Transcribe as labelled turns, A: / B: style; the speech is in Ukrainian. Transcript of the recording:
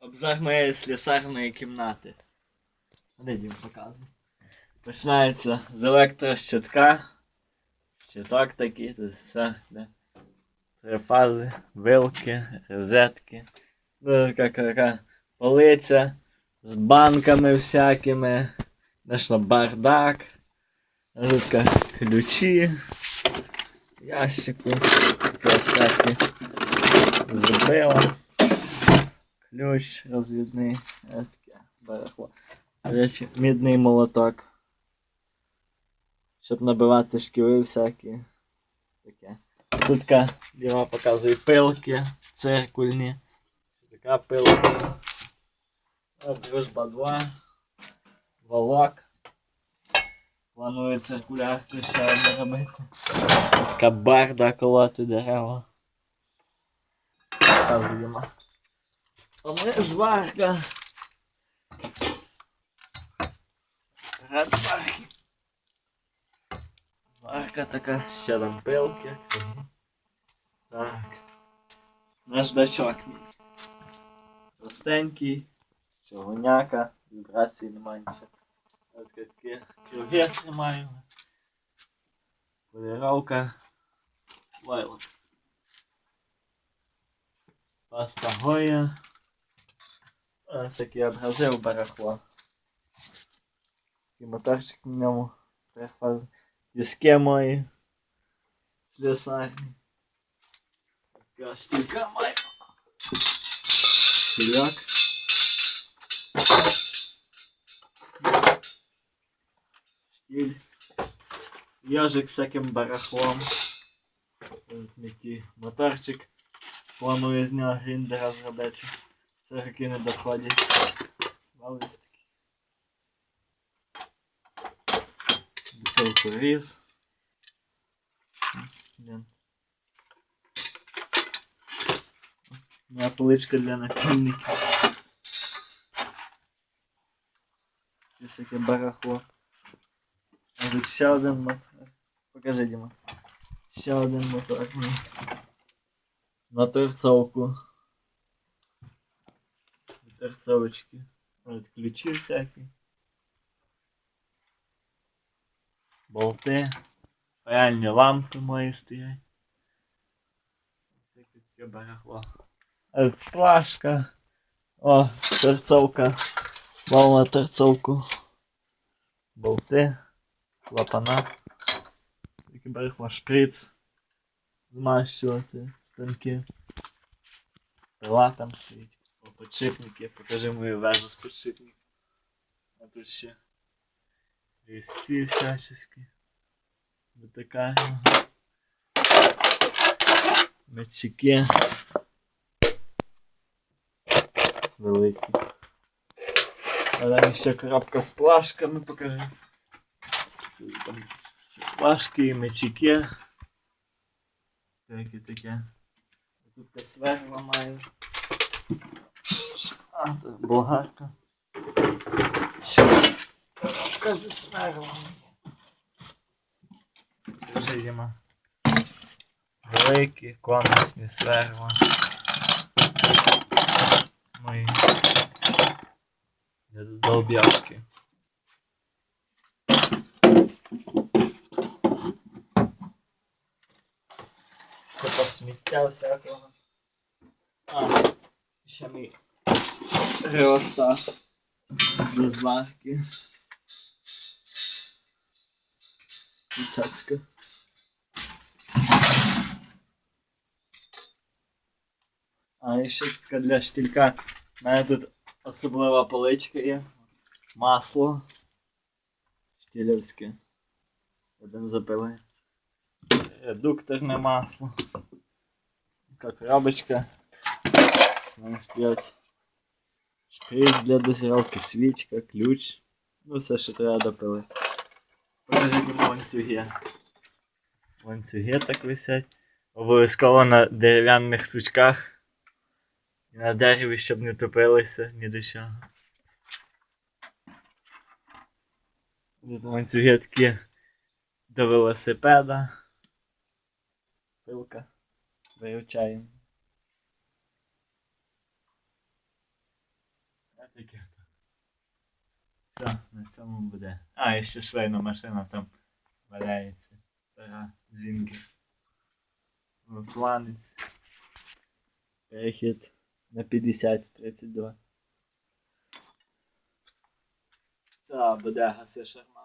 A: Обзор моєї слісарної кімнати. Де показує. Починається з електрощитка. Щиток такий, тут все. Де. Три фази, вилки, розетки. Ну, така, така полиця з банками всякими. Конечно, бардак. Тут ключі. Ящику. Всякі. Зробила. Ключ розвідний. Ось таке барахло. До речі, мідний молоток. Щоб набивати шківи всякі. Таке. Тут така Діма показує пилки циркульні. Така пилка. От дружба 2. Волок. Планую циркулярку ще одну робити. Така барда колоти дерева. Показуємо. А ми зварка. Рад зварки. Зварка така, ще там пилки. Так. Наждачок. Простенький. Чогоняка. Вібрації немає нічого. Ось такі круги тримаю. Поліровка. Вайлот. Паста Гоя. Ось який образив барахло. Такий моторчик на ньому. Трехфаз. Диски мої. Слесарні. Така штука має. Стіляк. Штіль. Йожик з всяким барахлом. Ось Який моторчик. Планую з нього гріндера зробити. Це роки не доходять. Валистики. Бутилку різ. Блін. Моя поличка для напільників. Таке барахло. Тут ще один мотор. Покажи, Діма. Ще один мотор. На торцовку. Торцовочки. От ключі всякі. Болти. Реальні лампи мої стоять. Всяке таке барахло. От плашка. О, торцовка. Мав на торцовку. Болти. Клапана. Таке барахло. Шприц. Змащувати станки. Пила там стоїть. Подшипники. Покажи мою вежу з подшипників. А тут ще різці всячески. Витикаємо. Мечики. Великі. А там ще коробка з плашками покажи. Там плашки мечики. Всяке таке. Тут така сверла маю. А, це болгарка. Що? Що за сверла? Вже йдемо. Великі конусні сверла. Мої. Долб'яшки. Купа сміття всякого. А, ще мій реостат до зварки. І цацка. А, і ще така для штілька. У мене тут особлива поличка є. Масло. Штілівське. Один запили. Редукторне масло. Така коробочка. Там стоять шприц для дозировки, свічка, ключ. Ну все, що треба допили. Покажіть мені ланцюги. Ланцюги так висять. Обов'язково на дерев'яних сучках. І на дереві, щоб не топилися ні до чого. Тут ланцюги такі до велосипеда. Пилка. Вивчаємо. Таке то. Все, на цьому буде. А, і ще швейна машина там валяється. Стара зінки. Планець. Перехід на 50 з 32. Це буде гаси шарма.